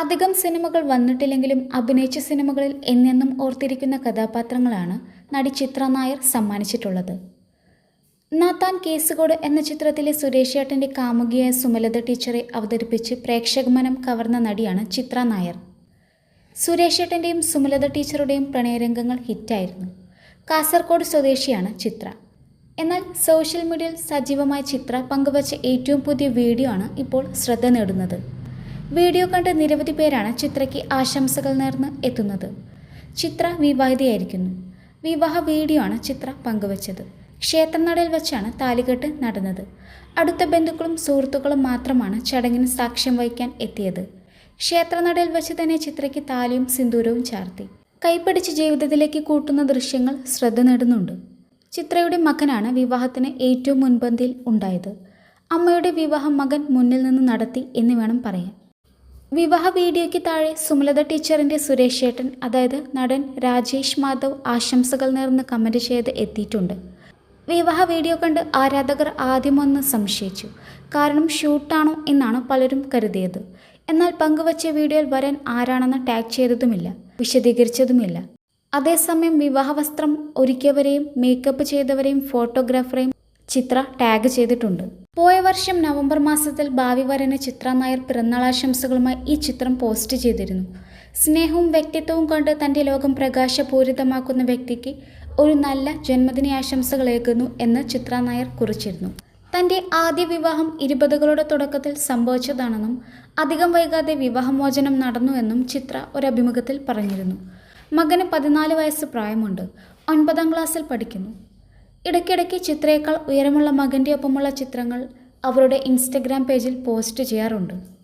അധികം സിനിമകൾ വന്നിട്ടില്ലെങ്കിലും അഭിനയിച്ച സിനിമകളിൽ എന്നെന്നും ഓർത്തിരിക്കുന്ന കഥാപാത്രങ്ങളാണ് നടി ചിത്ര നായർ സമ്മാനിച്ചിട്ടുള്ളത്. നാത്താൻ കേസുകോട് എന്ന ചിത്രത്തിലെ സുരേഷ് ഏട്ടന്റെ കാമുകിയായ സുമലത ടീച്ചറെ അവതരിപ്പിച്ച് പ്രേക്ഷകമനം കവർന്ന നടിയാണ് ചിത്ര നായർ. സുരേഷ് ഏട്ടന്റെയും സുമലത ടീച്ചറുടെയും പ്രണയരംഗങ്ങൾ ഹിറ്റായിരുന്നു. കാസർഗോഡ് സ്വദേശിയാണ് ചിത്ര. എന്നാൽ സോഷ്യൽ മീഡിയയിൽ സജീവമായ ചിത്ര പങ്കുവച്ച ഏറ്റവും പുതിയ വീഡിയോ ആണ് ഇപ്പോൾ ശ്രദ്ധ നേടുന്നത്. വീഡിയോ കണ്ട് നിരവധി പേരാണ് ചിത്രയ്ക്ക് ആശംസകൾ നേർന്ന് എത്തുന്നത്. ചിത്ര വിവാഹിതയായിരിക്കുന്നു. വിവാഹ വീഡിയോ ആണ് ചിത്ര പങ്കുവച്ചത്. ക്ഷേത്രനടയിൽ വെച്ചാണ് താലികെട്ട് നടന്നത്. അടുത്ത ബന്ധുക്കളും സുഹൃത്തുക്കളും മാത്രമാണ് ചടങ്ങിന് സാക്ഷ്യം വഹിക്കാൻ എത്തിയത്. ക്ഷേത്രനടയിൽ വെച്ച് തന്നെ ചിത്രയ്ക്ക് താലിയും സിന്ദൂരവും ചാർത്തി. കൈപ്പിടിച്ച് ജീവിതത്തിലേക്ക് കൂട്ടുന്ന ദൃശ്യങ്ങൾ ശ്രദ്ധ നേടുന്നുണ്ട്. ചിത്രയുടെ മകനാണ് വിവാഹത്തിന് ഏറ്റവും മുൻപന്തിയിൽ ഉണ്ടായത്. അമ്മയുടെ വിവാഹം മകൻ മുന്നിൽ നിന്ന് നടത്തി എന്ന് വേണം പറയാൻ. വിവാഹ വീഡിയോയ്ക്ക് താഴെ സുമലത ടീച്ചറിന്റെ സുരേഷ് ഏട്ടൻ അതായത് നടൻ രാജേഷ് മാധവ് ആശംസകൾ നേർന്ന് കമന്റ് ചെയ്ത് എത്തിയിട്ടുണ്ട്. വിവാഹ വീഡിയോ കണ്ട് ആരാധകർ ആദ്യമൊന്ന് സംശയിച്ചു. കാരണം ഷൂട്ടാണോ എന്നാണ് പലരും കരുതിയത്. എന്നാൽ പങ്കുവച്ച വീഡിയോയിൽ വരൻ ആരാണെന്ന് ടാഗ് ചെയ്തതുമില്ല വിശദീകരിച്ചതുമില്ല. അതേസമയം വിവാഹ വസ്ത്രം ഒരുക്കിയവരെയും മേക്കപ്പ് ചെയ്തവരെയും ഫോട്ടോഗ്രാഫറെയും ചിത്ര ടാഗ് ചെയ്തിട്ടുണ്ട്. പോയ വർഷം നവംബർ മാസത്തിൽ ഭാവി വരന് ചിത്ര നായർ പിറന്നാളാശംസകളുമായി ഈ ചിത്രം പോസ്റ്റ് ചെയ്തിരുന്നു. സ്നേഹവും വ്യക്തിത്വവും കൊണ്ട് തന്റെ ലോകം പ്രകാശപൂരിതമാക്കുന്ന വ്യക്തിക്ക് ഒരു നല്ല ജന്മദിന ജന്മദിനാശംസകളേകുന്നു എന്ന് ചിത്ര നായർ കുറിച്ചിരുന്നു. തന്റെ ആദ്യ വിവാഹം ഇരുപതുകളുടെ തുടക്കത്തിൽ സംഭവിച്ചതാണെന്നും അധികം വൈകാതെ വിവാഹമോചനം നടന്നുവെന്നും ചിത്ര ഒരു അഭിമുഖത്തിൽ പറഞ്ഞിരുന്നു. മകന് പതിനാല് വയസ്സ് പ്രായമുണ്ട്. ഒൻപതാം ക്ലാസ്സിൽ പഠിക്കുന്നു. ഇടയ്ക്കിടയ്ക്ക് ചിത്രയേക്കാൾ ഉയരമുള്ള മകന്റെ ഒപ്പമുള്ള ചിത്രങ്ങൾ അവരുടെ ഇൻസ്റ്റഗ്രാം പേജിൽ പോസ്റ്റ് ചെയ്യാറുണ്ട്.